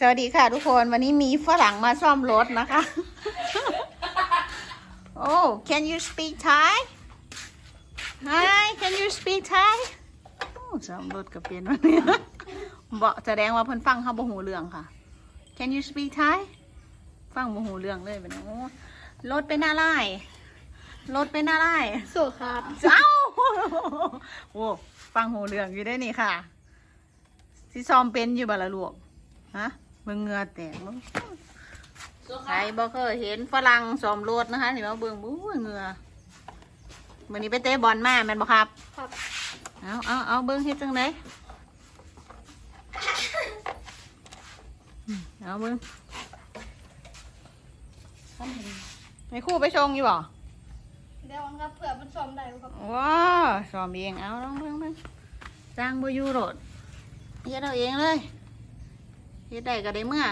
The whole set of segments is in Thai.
สวัสดีค่ะทุกคนวันนี้มีฝรั่งมาซ่อมรถนะคะ โอ้ can you speak Thai Hi can you speak Thai โอ้ซ่อมรถกับเปลี่ยนวันนี้บอกแสดงว่าเพิ่นฟังเขาบ่หูเรื่องค่ะ Can you speak Thai ฟังบ่หูเรื่องเลยเป็นโอ้รถเป็นอะไรรถเป็นอะไรสุครับเจ้าโอ้ฟังหูเรื่องอยู่ได้นี่ค่ะที่ซ้อมเป็นอยู่บ่ละลูกฮะ มึงเหงือแตกมั้งใครบ่เคยเห็นฝรั่งซ้อมรถนะคะนี่มาเบิ่งบู้ยเหงือวันนี้ไปเตะบอลมาแม่นบ่ครับ ครับ เอาเอาเอาเบิ่งเฮ็ดจังไดอืมเอาเบิ่งไอ้ครู่ไปชงอยู่บ่เดี๋ยวครับเผื่อมันซ้อมได้ครับว้าวซ้อมเอง เอาลองเบิ่งเบิ่งสร้างบ่อยู่โลดเฮ็ดเอาเองเลย เฮ็ดได้ก็ได้เมื่อ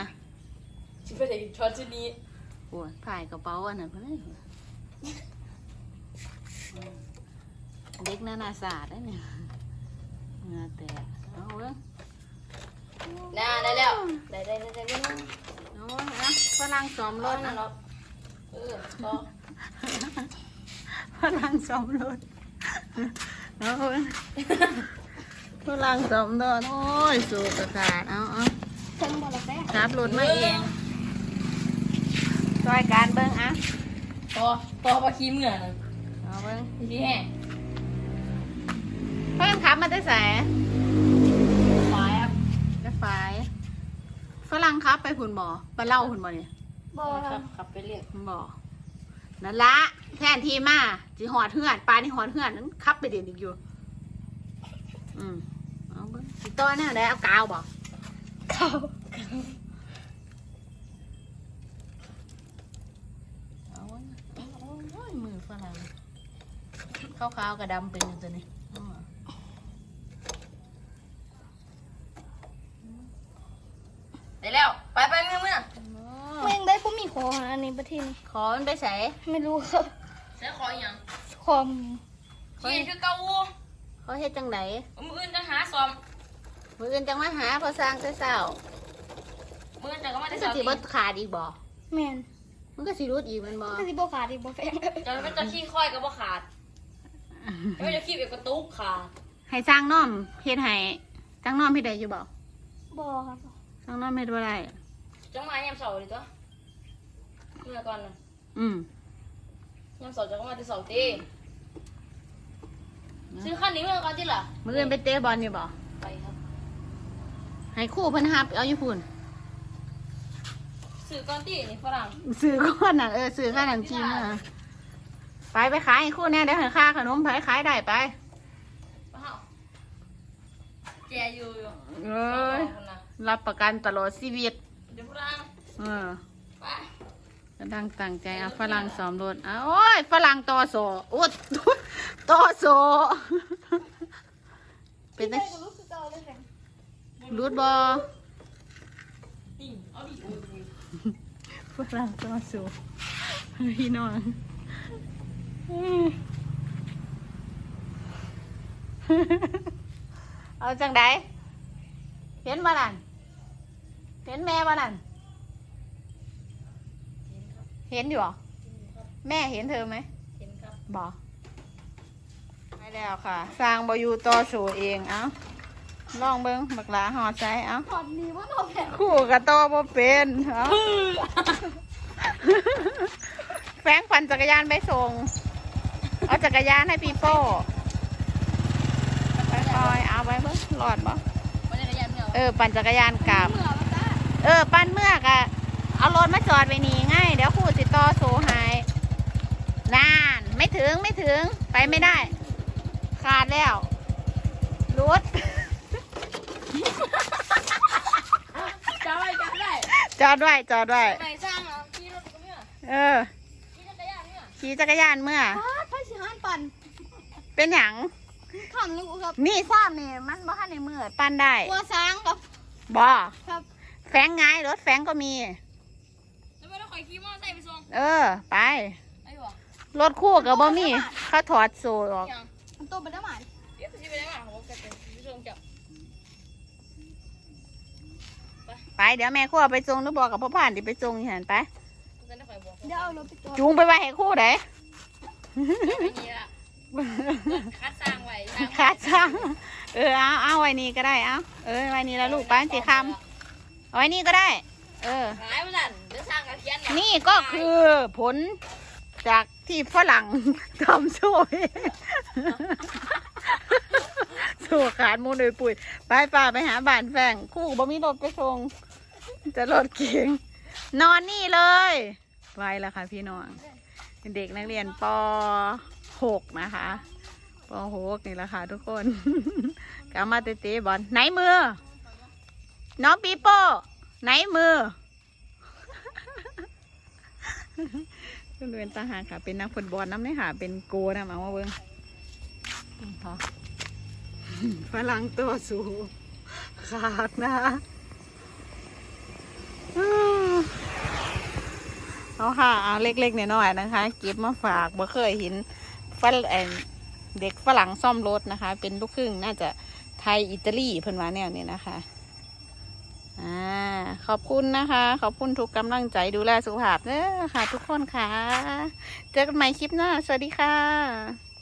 จะไปไหนช็อตที่นี้โอ้ยถ่ายกระเป๋าอันนั้นเพิ่นเลยเด็กนานาศาสตร์ได้เนี่ยเหงาแตกเอาเบิ่งน่าได้แล้ว ได้ได้ได้ได้ได้เอาเบิ่งนะฝรั่งซ้อมรรถถนะนะเนาะเออต่อฝรั่งซ้อมรถเอาเบิ่งฝรั่งซ้อมรถโอ้ยสูกระขาดเอาเอาเพิ่ งบอลแป๊ะขับรถมาเองช่วยการเบิ่งอะต่อต่อปลาขี้เหมือนเอาเบิ่งขี้แห้งเพิ่นขับมาได้แสควายครับจะฝ่ายฝรั่งขับไปพุ่นบ่ไปเล่าพุ่นบ่เนี่ยบอลคครัรับบขับไปเรื่อยพุ่นบ่นั่นละแทนที่มาสิหอดเฮือนปลานี่หอดเฮือนนั้นขับไปเดี๋ยวอีกอยู่ อืมเอาเบิ่งสิต้อนแน่ได้เอากาวบ่ เขาเอาเบิ่งเอาโอ้ยมือฝรั่งขาวๆกับดำเป็นอยู่ตัวนี้ได้แล้ว ไปไปเมื่อเมื่อเม่งได้ผู้มีขออันนี้ประเทศนี้ขอมันไปใส่ไม่รู้ครับใช้ขออย่างคอมขี้คือเกาวูเขาเฮ็ดจังไดมืออื่นจะหาซอม มืออื่นจังมาหาพอสร้างแต่เช้ามืออื่นจะก็มามัได้นซ้ก็อมสิบ่ขาดอีกบ่แมนมันก็สิรุดอีกแมันบ่ก็สิบขาดอีกบอแฟงจะเป็นจะขี้ค่อยก็บ่ขาดไม่จะขี้แบบกระตุกขาดให้สร้างน้อมเฮ็ดให้สร้างน้อมเฮ็ดได้อยู่บ่บอครับสร้างน้อมเฮ็ดบ่ได้ จังมายามเสาร์ดิตัวเมื่อก่อนน่ะอืมยามเสาร์จะก็มาที่เสาร์ตีซื้อคันนี้เมื่อก่อนที่ล่ะมื้ออื่นไปเตะบอลอยู่บ่ไปครับ ให้ครู่เพิ่นรับเอาอยู่พุ่นซื้อก่อนตีนี่ฝรั่งซื้อก่อนน่ะเออซื้อค่าน้ำจิ้มมาไปไปขายให้ครู่แน่เดี๋ยวให้ค่าขนมไปขายได้ไป ว้าวแกอยู่อยู่เอ้ยคนน่ะรับประกันตลอดชีวิต เดี๋ยวฝรั่งเออไปกำลังตั้งใจเอาฝรั่งซ้อมรถเอาโอ้ยฝรั่งต่อโซอุดต่อโซเป็นจังรู้สึกเก่าได้แฟง รูดบอนี่เอาดิโอ้ยฝรั่งต่อโซพี่น้องเอาจังไดเห็นบ่นั่นเห็นแม่บ่นั่นเห็นอยู่เหรอแม่เห็นเธอไหมเห็นครับบอไปแล้วค่ะ สร้างบอยู่ต่อสู่เอง เอ้า ลองเบิ้งบักหลาหอดใจเอ้าถอดนี้ว่าหนอแฟงคู่กับต่อบ่เป็นเอ้าแฟงปั่นจักรยานไปส่ง เอาจักรยานให้ปีโป้ไปคอยๆเอาไว้เบิ้งหลอดบ่วันนี้ก็ยันเหนียวเออ ปั่นจักรยานกลับเมื่อมาจ้าเออปั้นเมือกอะเอารถมาจอดไว้นี่ง่ายเดี๋ยวครู่สิต่อโซหายนาน ไม่ถึงไม่ถึงไปไม่ได้ ขาดแล้วรุด จะไปกันได้ จอ ดไว้จอดไว้ไปสร้างเอาขี่รถก็เนี่ยเออขี่จักรยานเนี่ยขี่จักรยานเมื่อพาดพาชิฮานปั่นเป็นหยังขำลูกครับนี่ซ้ำนี่มันบ่ทันในมือปั้นได้กลัวช้างครับบ่ครับแฟงไงรถแฟงก็มีแล้วไม่ต้องคอยขี่มอเตอร์ไซค์ไปส่งเออ ไปไอ้บ่รถคู่กับบ่มีเขาถอดโซ่ออกยังมันโตไปได้ไหมเดี๋ยวจะไปได้มาผมก็ เดี๋ยวแม่ครัวไปจงนึกบอกกับพ่อผ่านดิไปจงอย่างนั้นไปจะได้คอยบอกเดี๋ยวเอารถไปจอดจูงไปไว้ให้ครู่ไหนไม่มีละคัดสร้างไว้สร้างขาดช่างเออเอาเอาไว้นี่ก็ได้เอาเออไว้นี่แล้วลูกป้าจีคำเอาไว้นี่ก็ได้ เออขายมาสั่นเดี๋ยวสร้างกระเทียนนี่ก็คือผลจากที่ฝรั่ง ทำโซ่เองโซ่ขาดมูลโดยปุ๋ยไปป่าไปหาบ้านแฝงครู่บ่มีรถไปส่ง จะรถเก๋งนอนนี่เลยไปแล้วค่ะพี่น้องเด็กนักเรียนป .6 นะคะป .6 นี่แหละค่ะทุกคนกามาเตะๆบอลไหนมือ น้องปีโป้ไหนมือเป็นเวนตาหากค่ะเป็นนักฟุตบอลน้ำเนี่ยค่ะ เป็นโกนะมาว่าเบิ้งค่ะฝรั่งตัวสูงขาดนะคะอ้าว เอาค่ะเอาเล็กๆน้อยๆนะคะเก็บมาฝากบ่เคยเห็นฝรั่งเด็กฝรั่งซ่อมรถนะคะ เป็นลูกครึ่งน่าจะไทยอิตาลีเพิ่นว่าแนวนี้นะคะอ่าขอบคุณนะคะ ขอบคุณทุกกำลังใจดูแลสุขภาพเนอะค่ะ ทุกคนค่ะ เจอกันใหม่คลิปหน้า สวัสดีค่ะ